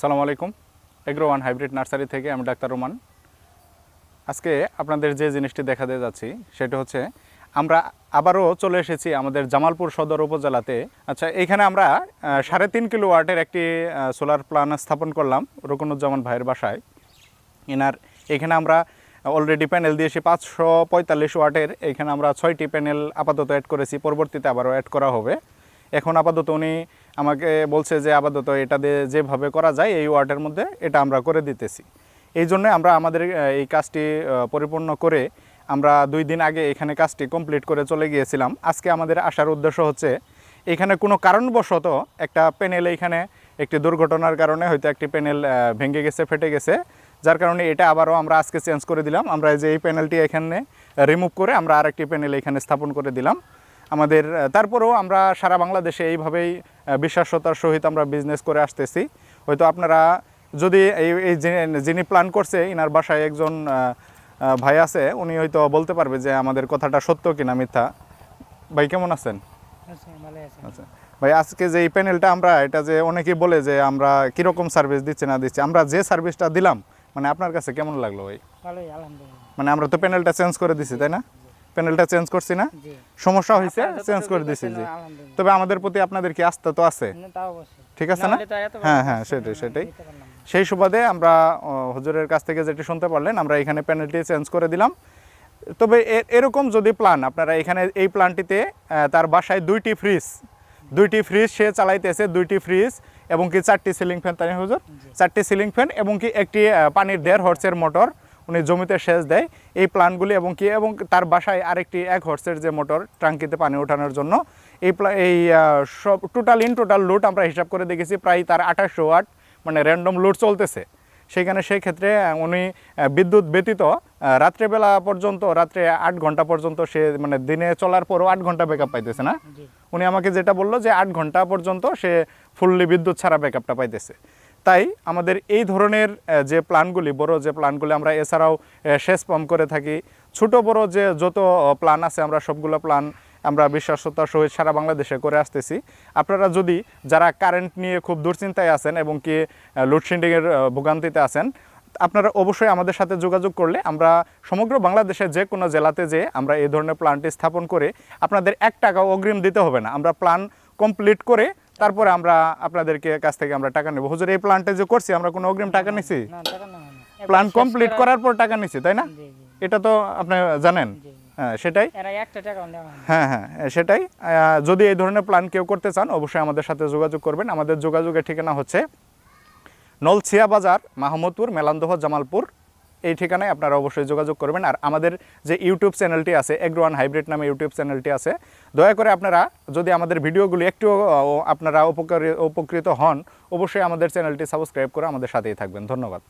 সালাম আলাইকুম। Agro one hybrid nursery থেকে আমি ডাক্তার রোমান। আজকে আপনাদের যে জিনিসটি দেখা দিয়ে যাচ্ছি, সেটা হচ্ছে আমরা আবারও চলে এসেছি আমাদের জামালপুর সদর উপজেলাতে। আচ্ছা এখানে আমরা সাড়ে তিন কিলো ওয়াটের একটি সোলার প্ল্যান স্থাপন করলাম রকুনুজ্জামান ভাইয়ের বাসায়। এনার, এখানে আমরা অলরেডি প্যানেল দিয়েছি পাঁচশো পঁয়তাল্লিশ ওয়াটের। এখানে আমরা ছয়টি প্যানেল আপাতত অ্যাড করেছি, পরবর্তীতে আবারও অ্যাড করা হবে। এখন আপাতত উনি আমাকে বলছে যে আপাতত এটা দিয়ে যেভাবে করা যায় এই ওয়ার্ডের মধ্যে এটা আমরা করে দিতেছি। এই জন্য আমরা আমাদের এই কাজটি পরিপূর্ণ করে আমরা দুই দিন আগে এখানে কাজটি কমপ্লিট করে চলে গিয়েছিলাম। আজকে আমাদের আসার উদ্দেশ্য হচ্ছে, এখানে কোনো কারণবশত একটা প্যানেল এইখানে একটি দুর্ঘটনার কারণে হয়তো একটি প্যানেল ভেঙে গেছে, ফেটে গেছে। যার কারণে এটা আবারও আমরা আজকে চেঞ্জ করে দিলাম। আমরা যে এই প্যানেলটি এখানে রিমুভ করে আমরা আরেকটি প্যানেল এখানে স্থাপন করে দিলাম। আমাদের তারপরেও আমরা সারা বাংলাদেশে এইভাবেই আহ, বিশ্বাস্যতার সহিত আমরা বিজনেস করে আসতেছি। হয়তো আপনারা যদি এই এই যিনি- যিনি প্ল্যান করছে ইনার বাসায় একজন ভাই আছে উনি হয়তো বলতে পারবে যে আমাদের কথাটা সত্য কিনা মিথ্যা। ভাই কেমন আছেন? আচ্ছা আচ্ছা। ভাই আজকে যে এই প্যানেলটা আমরা এটা যে অনেকেই বলে যে আমরা কীরকম সার্ভিস দিচ্ছি না দিচ্ছি আমরা যে সার্ভিসটা দিলাম মানে আপনার কাছে কেমন লাগল ভাই? মানে আমরা তো প্যানেলটা চেঞ্জ করে দিছি তাই না? প্যানেলটা চেঞ্জ করছি না। সমস্যা হয়েছে চেঞ্জ করে দিছি জি। তবে আমাদের প্রতি আপনাদের কি আস্থা তো আছে? ঠিক আছে না? হ্যাঁ হ্যাঁ সেটাই সেটাই। সেই সুবাদে আমরা হুজুরের কাছ থেকে যেটি শুনতে পারলেন আমরা এখানে প্যানেলটি চেঞ্জ করে দিলাম। তবে এরকম যদি প্ল্যান আপনারা এখানে এই প্ল্যানটিতে তার বাসায় দুইটি ফ্রিজ দুইটি ফ্রিজ সে চালাইতেছে দুইটি ফ্রিজ এবং কি চারটি সিলিং ফ্যান তাই হুজুর? চারটি সিলিং ফ্যান এবং কি একটি পানির দেড় হর্সের মোটর উনি জমিতে সেচ দেয়। এই প্ল্যানগুলি এবং কি এবং তার বাসায় আরেকটি এক হর্সের যে মোটর ট্যাঙ্কিতে পানি ওঠানোর জন্য। এই এই সব টোটাল ইন টোটাল লোড আমরা হিসাব করে দেখেছি প্রায় তার আঠাশশো ওয়াট মানে র্যান্ডম লোড চলতেছে। সেখানে সেই ক্ষেত্রে উনি বিদ্যুৎ ব্যতীত রাত্রেবেলা পর্যন্ত রাত্রে আট ঘণ্টা পর্যন্ত সে মানে দিনে চলার পরও আট ঘণ্টা ব্যাকআপ পাইতেছে না? উনি আমাকে যেটা বলল যে আট ঘণ্টা পর্যন্ত সে ফুললি বিদ্যুৎ ছাড়া ব্যাকআপটা পাইতেছে। তাই আমাদের এই ধরনের যে প্ল্যানগুলি, বড় যে প্ল্যানগুলি আমরা এছাড়াও শেষ পাম্প করে থাকি, ছোট বড় যে যত প্ল্যান আছে, আমরা সবগুলো প্ল্যান আমরা বিশ্বাসতার সহিত সারা বাংলাদেশে করে আসতেছি। আপনারা যদি যারা কারেন্ট নিয়ে খুব দুশ্চিন্তায় আছেন এবং কি লোডশেডিংয়ের ভোগান্তিতে আছেন, আপনারা অবশ্যই আমাদের সাথে যোগাযোগ করলে আমরা সমগ্র বাংলাদেশের যে কোনো জেলাতে যে আমরা এই ধরনের প্ল্যানটি স্থাপন করে আপনাদের এক টাকাও অগ্রিম দিতে হবে না। আমরা প্ল্যান কমপ্লিট করে তারপরে আমরা আপনাদেরকে কাছ থেকে আমরা টাকা নেব। হুজুর এই প্ল্যানটা যে করছি আমরা কোনো অগ্রিম টাকা নিছি? প্ল্যান কমপ্লিট করার পর টাকা নিছি তাই না? এটা তো আপনি জানেন। হ্যাঁ সেটাই। হয়। হ্যাঁ হ্যাঁ সেটাই। যদি এই ধরনের প্ল্যান কেউ করতে চান অবশ্যই আমাদের সাথে যোগাযোগ করবেন। আমাদের যোগাযোগের ঠিকানা হচ্ছে নলছিয়া বাজার মাহমুদপুর মেলান্দহ জামালপুর। এই ঠিকানায় আপনারা অবশ্যই যোগাযোগ করবেন। আর আমাদের যে ইউটিউব চ্যানেলটি আছে এগ্রোয়ান হাইব্রিড নামে ইউটিউব চ্যানেলটি আছে, দয়া করে আপনারা যদি আমাদের ভিডিওগুলি একটু আপনারা উপকারী, উপকৃত হন, অবশ্যই আমাদের চ্যানেলটি সাবস্ক্রাইব করে আমাদের সাথেই থাকবেন। ধন্যবাদ।